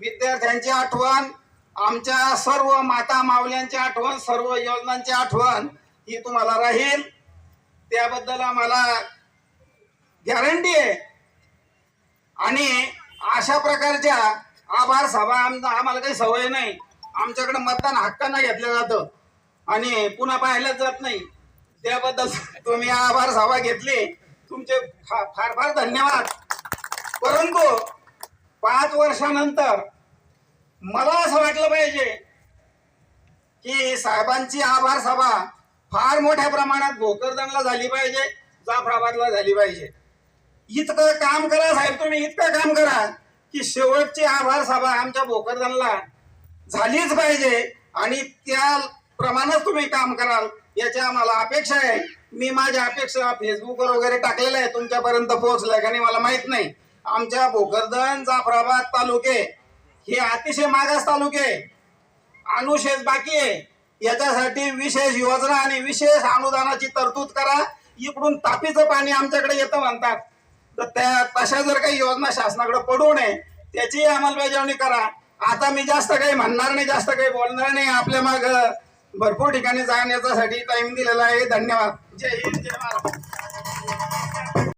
विद्यार्थ्यांची आठवण आमच्या सर्व माता मावल्यांची आठवण सर्व योजनांची आठवण ही तुम्हाला राहील. त्याबद्दल आम्हाला गॅरंटी आहे. आणि अशा प्रकारच्या आभार सभा आमचा आम्हाला काही सवय नाही. आमच्याकडे मतदान हक्कानं घेतलं जातं. आणि पुन्हा पाहिलं जात नाही. त्याबद्दल तुम्ही आभार सभा घेतली. तुमचे फा- फार फार धन्यवाद. परंतु पाच वर्षानंतर मला असं वाटलं पाहिजे की साहेबांची आभार सभा फार मोठ्या प्रमाणात भोकरदनला झाली पाहिजे जाफराबादला झाली पाहिजे. इतकं काम करा साहेब तुम्ही इतकं काम करा की शेवटची आभार सभा आमच्या भोकरदनला झालीच पाहिजे आणि त्या प्रमाणच तुम्ही काम कराल याची आम्हाला अपेक्षा आहे. मी माझ्या अपेक्षा फेसबुकवर वगैरे टाकलेल्या आहे तुमच्यापर्यंत पोहोचल्या का नाही मला माहीत नाही. आमच्या भोकरदन जाफराबाद तालुके हे अतिशय मागास तालुके. अनुशेष बाकी आहे. याच्यासाठी विशेष योजना आणि विशेष अनुदानाची तरतूद करा. इकडून तापीचं पाणी आमच्याकडे येतं म्हणतात. तर त्या तशा जर काही योजना शासनाकडे पडू नये त्याची अंमलबजावणी करा. आता मी जास्त काही म्हणणार नाही जास्त काही बोलणार नाही. आपल्या माग भरपूर ठिकाणी जाण्याच्यासाठी टाइम दिलेला आहे. धन्यवाद. जय हिंद जय महाराष्ट्र